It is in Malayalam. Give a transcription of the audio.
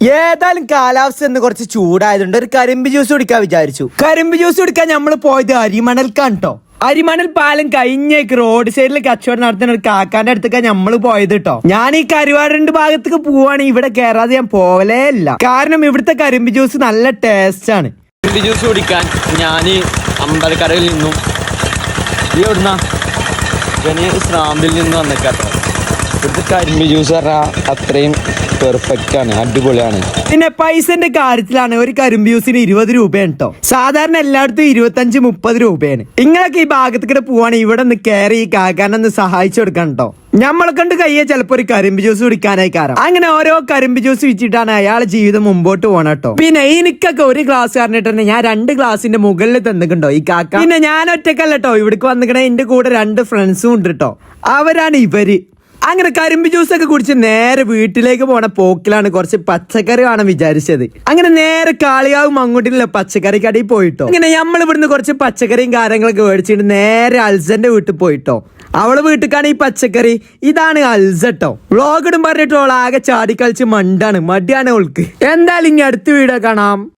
ഏതായാലും കാലാവസ്ഥ എന്ന് കുറച്ച് ചൂടായതുകൊണ്ട് ഒരു കരിമ്പ് ജ്യൂസ് കുടിക്കാൻ വിചാരിച്ചു. കരിമ്പ് ജ്യൂസ് കുടിക്കാൻ നമ്മൾ പോയത് അരിമണൽക്കാണ് കേട്ടോ അരിമണൽ പാലം കഴിഞ്ഞേക്ക് റോഡ് സൈഡിൽ കച്ചവടം നടത്തുന്ന ഒരു കാക്കാന്റെ അടുത്തേക്ക് നമ്മൾ പോയത് കേട്ടോ ഞാൻ ഈ കരുവാരണ്ട് ഭാഗത്തേക്ക് പോവാണ്. ഇവിടെ കയറാതെ ഞാൻ പോവലേ ഇല്ല. കാരണം ഇവിടുത്തെ കരിമ്പ് ജ്യൂസ് നല്ല ടേസ്റ്റ് ആണ്. കരിമ്പ് ജ്യൂസ് കുടിക്കാൻ ഞാൻ അമ്പലക്കരയിൽ നിന്നും ഈ എവിടുന്ന ഇവന് സ്രാമ്പിൽ നിന്ന് വന്നേക്കാട്ടോ ഇവിടുത്തെ കരിമ്പ് ജ്യൂസ് പറഞ്ഞാൽ അത്രയും പെർഫെക്റ്റ് ആണ് അടിപൊളിയാണ്. പിന്നെ പൈസന്റെ കാര്യത്തിലാണ് ഒരു കരിമ്പ് ജ്യൂസിന് ഇരുപത് രൂപയാണ് കേട്ടോ സാധാരണ എല്ലായിടത്തും ഇരുപത്തഞ്ച് മുപ്പത് രൂപയാണ്. നിങ്ങളൊക്കെ ഈ ഭാഗത്തേക്ക് പോവാണ് ഇവിടെ നിന്ന് കയറി ഈ കാക്കാനൊന്ന് സഹായിച്ചു കൊടുക്കണം കേട്ടോ നമ്മളെ കണ്ട് കയ്യെ ചിലപ്പോ ഒരു കരിമ്പ് ജ്യൂസ് കുടിക്കാനായി കാരണം അങ്ങനെ ഓരോ കരിമ്പ് ജ്യൂസ് വെച്ചിട്ടാണ് അയാളെ ജീവിതം മുമ്പോട്ട് പോകണം കേട്ടോ പിന്നെ എനിക്കൊക്കെ ഒരു ഗ്ലാസ് പറഞ്ഞിട്ടുണ്ട് ഞാൻ രണ്ട് ഗ്ലാസിന്റെ മുകളിൽ തന്നിട്ടുണ്ടോ ഈ കാക്ക? പിന്നെ ഞാൻ ഒറ്റക്കല്ല കേട്ടോ ഇവിടേക്ക് വന്നിക്കണ എന്റെ കൂടെ രണ്ട് ഫ്രണ്ട്സും ഉണ്ട് കേട്ടോ അവരാണ് ഇവർ. അങ്ങനെ കരിമ്പ് ജ്യൂസ് ഒക്കെ കുടിച്ച് നേരെ വീട്ടിലേക്ക് പോണ പോക്കിലാണ് കുറച്ച് പച്ചക്കറി വേണം വിചാരിച്ചത്. അങ്ങനെ നേരെ കാളിയാവും അങ്ങോട്ടില്ല പച്ചക്കറി കടയിൽ പോയിട്ടോ. അങ്ങനെ നമ്മൾ ഇവിടുന്ന് കുറച്ച് പച്ചക്കറിയും കാര്യങ്ങളൊക്കെ മേടിച്ചിട്ട് നേരെ അൽസന്റെ വീട്ടിൽ പോയിട്ടോ. അവൾ വീട്ടിക്കാണ് ഈ പച്ചക്കറി. ഇതാണ് അൽസട്ടോ വ്ളോഗ് ഇടും പറഞ്ഞിട്ട് അവൾ ആകെ ചാടിക്കളിച്ച് മണ്ടാണ്. മടിയാണ് അവൾക്ക് എന്തായാലും ഇനി അടുത്ത വീഡിയോ കാണാം.